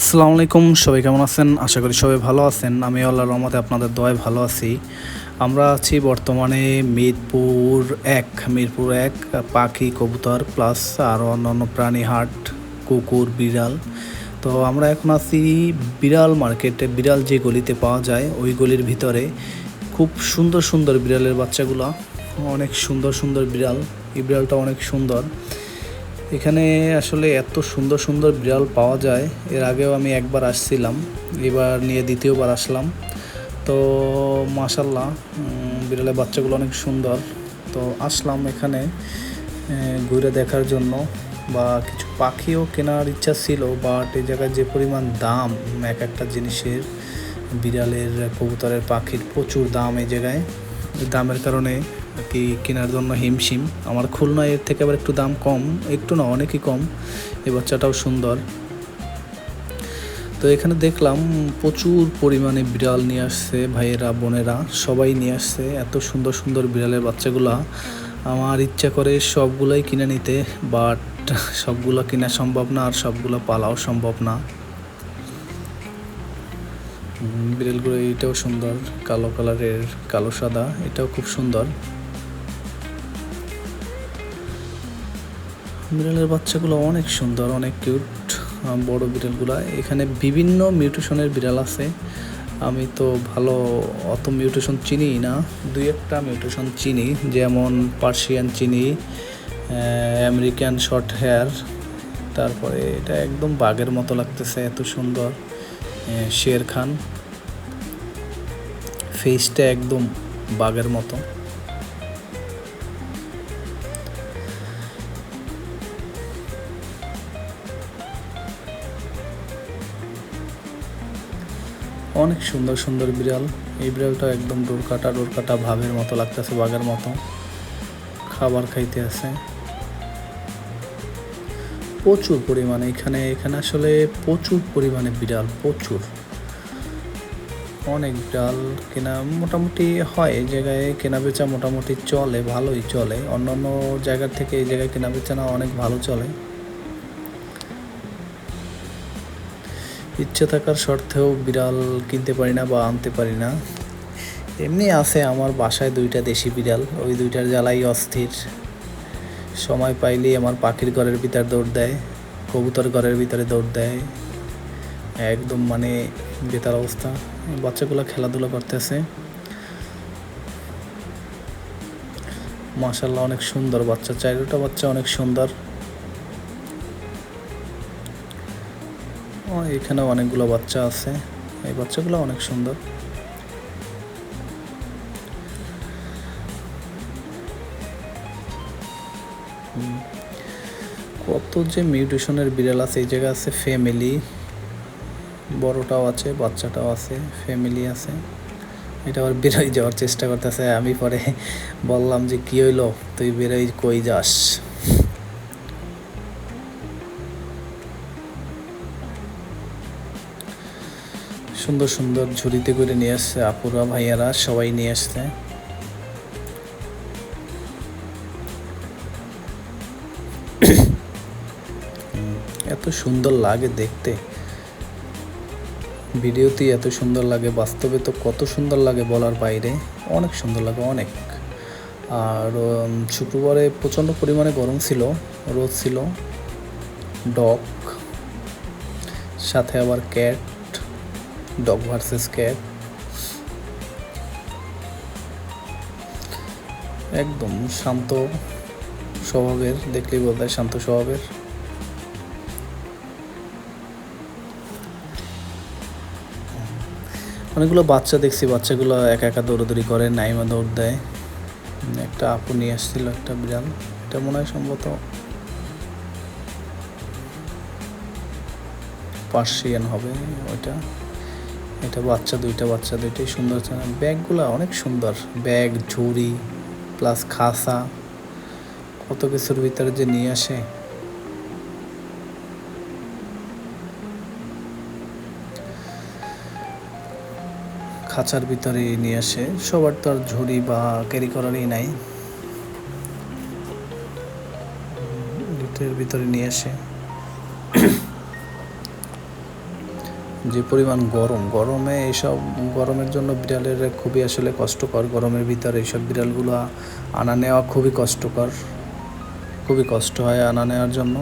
আসসালামু আলাইকুম, সবাই কেমন আছেন? আশা করি সবাই ভালো আছেন। আমি আল্লাহ রহমতে আপনাদের দয়ায় ভালো আছি। আমরা আছি বর্তমানে মিরপুর এক মিরপুর এক, পাখি কবুতর প্লাস আরও অন্যান্য প্রাণী হাট, কুকুর, বিড়াল। তো আমরা এখন আছি বিড়াল মার্কেটে বিড়াল যে গলিতে পাওয়া যায়, ওই গলির ভিতরে। খুব সুন্দর সুন্দর বিড়ালের বাচ্চাগুলো, অনেক সুন্দর সুন্দর বিড়াল। এই বিড়ালটা অনেক সুন্দর। এখানে আসলে এত সুন্দর সুন্দর বিড়াল পাওয়া যায়। এর আগেও আমি একবার আসছিলাম, এবার নিয়ে দ্বিতীয়বার আসলাম। তো মাশাল্লাহ বিড়ালের বাচ্চাগুলো অনেক সুন্দর। তো আসলাম এখানে ঘুরে দেখার জন্য। বা কিছু পাখিও কেনার ইচ্ছা ছিল বাট এই জায়গায় যে পরিমাণ দাম, এক একটা জিনিসের, বিড়ালের কবুতরের পাখির প্রচুর দাম এই জায়গায়। দামের কারণে কি কেনার জন্য হিমশিম? আমার খুলনা এর থেকে আবার একটু দাম কম, একটু না, অনেকই কম। এই বাচ্চাটাও সুন্দর। তো এখানে দেখলাম প্রচুর পরিমাণে বিড়াল নিয়ে আসছে, ভাইয়েরা, বোনেরা, সবাই নিয়ে আসছে। এত সুন্দর সুন্দর বিড়ালের বাচ্চাগুলা। আমার ইচ্ছা করে সবগুলাই কিনে নিতে, বাট সবগুলো কেনা সম্ভব না, আর সবগুলো পালাও সম্ভব না। বিড়ালগুলো এটাও সুন্দর, কালো কালারের, কালো সাদা, এটাও খুব সুন্দর। বিড়ালের বাচ্চাগুলো অনেক সুন্দর, অনেক কিউট বড় বিড়ালগুলো। এখানে বিভিন্ন মিউটেশনের বিড়াল আছে। আমি তো ভালো অত মিউটেশন চিনি না। দুই একটা মিউটেশন চিনি, যেমন পার্সিয়ান চিনি আমেরিকান শর্ট হেয়ার। তারপরে এটা একদম বাঘের মতো লাগতেছে, এত সুন্দর। শের খান। ফেসটা একদম বাঘের মতো। অনেক সুন্দর সুন্দর বিড়াল। এই বিড়ালটা একদম ডোর কাটা ডোর কাটা ভাবের মতো লাগতেছে, বাঘের মতো। খাবার খাইতে আছে। প্রচুর পরিমাণে, এখানে এখানে আসলে প্রচুর পরিমাণে বিড়াল, প্রচুর। অনেক বিড়াল কেনা মোটামুটি হয়, এই জায়গায় কেনা বেচা মোটামুটি চলে, ভালোই চলে। অন্য অন্য জায়গার থেকে এই জায়গায় কেনা বেচা না অনেক ভালো চলে। ইচ্ছে থাকার সত্ত্বেও বিড়াল কিনতে পারি না বা আনতে পারি না। এমনি আছে আমার বাসায় দুইটা দেশি বিড়াল, ওই দুইটার জ্বালাই অস্থির। সময় পাইলেই আমার পাখির ঘরের ভিতরে দৌড় দেয়, কবুতর ঘরের ভিতরে দৌড় দেয়। একদম মানে বেতার অবস্থা। বাচ্চাগুলো খেলাধুলা করতেছে। মাশাল্লাহ অনেক সুন্দর বাচ্চা চাইরোটা বাচ্চা অনেক সুন্দর। ও, এখানে অনেকগুলো বাচ্চা আছে। এই বাচ্চাগুলো অনেক সুন্দর। কত যে মিউটেশনের বিড়াল আছে এই জায়গায় আছে ফ্যামিলি। বড়টাও আছে বাচ্চাটাও আছে ফ্যামিলি আছে। এটা আবার বেরোয় যাওয়ার চেষ্টা করতেছে আমি পরে বললাম যে কি হইল? তুই বেরোয় কই যাস? সুন্দর সুন্দর ঝুড়িতে করে নিয়ে আসছে আপুরা, ভাইয়ারা, সবাই নিয়ে আসছে। এত সুন্দর লাগে দেখতে। ভিডিওতেই এত সুন্দর লাগে, বাস্তবে তো কত সুন্দর লাগে বলার বাইরে। অনেক সুন্দর লাগে, অনেক। আর শুক্রবারে প্রচণ্ড পরিমাণে গরম ছিল, রোদ ছিল ডগ সাথে আবার ক্যাট ডগ ভার্সেস ক্যাট। একদম শান্ত স্বভাবের, দেখলেই হয় শান্ত স্বভাবের। অনেকগুলো বাচ্চা দেখছি, বাচ্চাগুলো একা একা দৌড়াদৌড়ি করে, নাইমা দৌড় দেয়। একটা আপু নিয়ে আসছিল, একটা বিড়াল। এটা মনে হয় সম্ভবত পার্সিয়ান হবে ওইটা। এটা বাচ্চা, দুইটা বাচ্চা, দুইটাই সুন্দর ব্যাগগুলো অনেক সুন্দর। ব্যাগ, ঝুড়ি প্লাস খাসা, কত কিছুর ভিতরে যে নিয়ে আসে। খাঁচার ভিতরে নিয়ে আসে। সবার তো আর ঝুড়ি বা ক্যারি করারই নাই। ভিতরে নিয়ে আসে। যে পরিমাণ গরম, গরমে এইসব, গরমের জন্য বিড়ালের খুবই আসলে কষ্টকর। গরমের ভিতরে এইসব বিড়ালগুলো আনা নেওয়া খুবই কষ্টকর, খুবই কষ্ট হয় আনা নেওয়ার জন্য।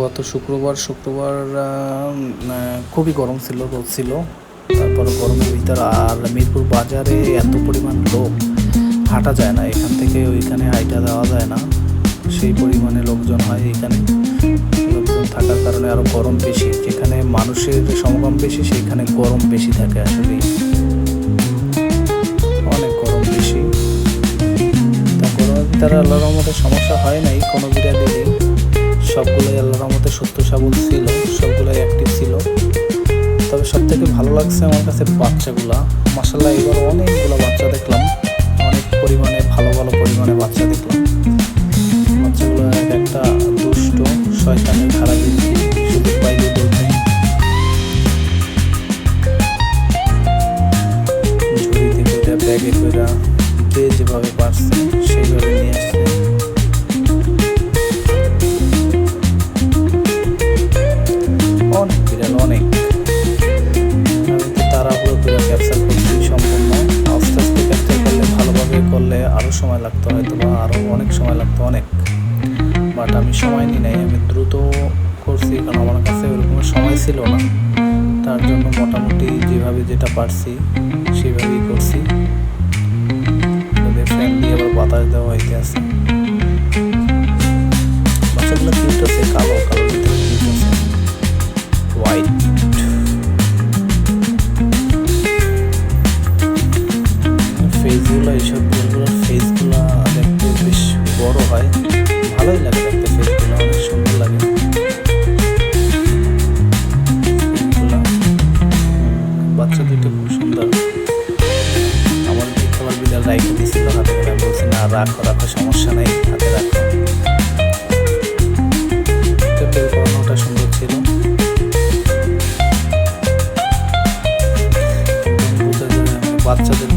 গত শুক্রবার শুক্রবার খুবই গরম ছিল, রোদ ছিল। তারপর গরমের ভিতরে আর মিরপুর বাজারে এত পরিমাণ লোক, হাঁটা যায় না। এখান থেকে ওইখানে হাইটা দেওয়া যায় না। সেই পরিমাণে লোকজন হয় এখানে। লোকজন থাকার কারণে আরও গরম বেশি, যেখানে মানুষের সমাগম বেশি, সেখানে গরম বেশি থাকে আসলে অনেক গরম বেশি। তা গরমের ভিতরে আল্লাহর রহমতে সমস্যা হয় নাই, কোনো বিড়ালেরই। সবগুলোই আল্লাহর রহমতে সত্য সবল ছিল, সবগুলোই অ্যাক্টিভ ছিল। তবে সব থেকে ভালো লাগছে আমার কাছে বাচ্চাগুলা। মাসাল্লাহ এবার অনেকগুলো বাচ্চা দেখলাম। অনেক পরিমাণে, ভালো ভালো পরিমাণে বাচ্চা দেখলাম। বাচ্চাগুলো একটা শয়তানের খারাপ সুযোগ পাইলে বলতে ব্যাগে কইরা যে যেভাবে পারছে সেইভাবে ছিল না। তার জন্য মোটামুটি যেভাবে যেটা পারছি, সেভাবেই করছি। ফ্যান দিয়ে আবার বাতাস দেওয়া হইতে আছে। বাচ্চাগুলো আছে, কালো কালো হোয়াইট বিড়াল রাইখে দিয়েছিল, হাতে বলছি, না, রাখো রাখো, সমস্যা নেই, হাতে রাখো। সুন্দর ছিল। বাচ্চাদের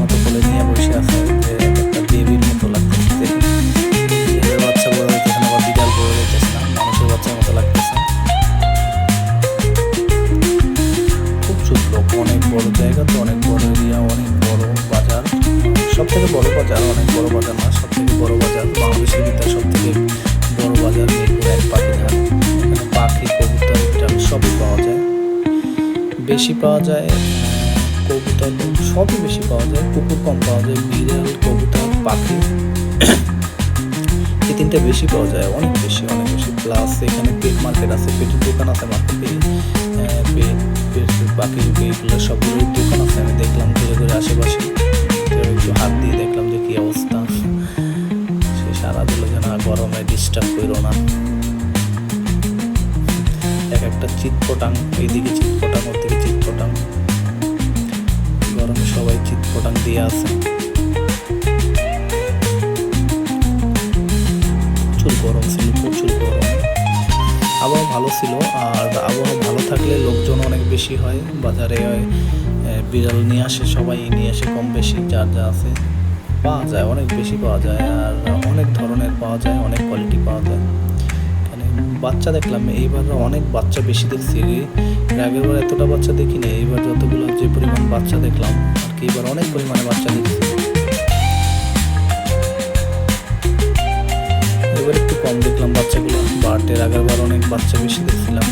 বেশি পাওয়া যায়, কবুতর সবই বেশি পাওয়া যায়, কুকুর কম পাওয়া যায়, বিড়াল, কবুতর, পাখি। এই তিনটা বেশি পাওয়া যায়, অনেক বেশি অনেক বেশি। প্লাস এখানে পেট মার্কেট আছে পেটের দোকান আছে মার্কেটে পেট পেট বাকি এইগুলো আছে। প্রচুর গরম ছিল, প্রচুর গরম। আবহাওয়া ভালো ছিল, আর আবহাওয়া ভালো থাকলে লোকজন অনেক বেশি হয়। বাজারে বিড়াল নিয়ে আসে, সবাই নিয়ে আসে কম বেশি যার যা আছে। পাওয়া যায়, অনেক বেশি পাওয়া যায়, আর অনেক ধরনের পাওয়া যায়, অনেক কোয়ালিটি পাওয়া যায়। বাচ্চা দেখলাম, এইবার অনেক বাচ্চা বেশি দেখছি এর আগের এতটা বাচ্চা দেখিনি এইবার যতগুলো যে পরিমাণ বাচ্চা দেখলাম, আর কি এবার অনেক পরিমাণে বাচ্চা দেখছি। এবার একটু কম দেখলাম বাচ্চাগুলো, বাট আগেরবার আগের অনেক বাচ্চা বেশি দেখছিলাম।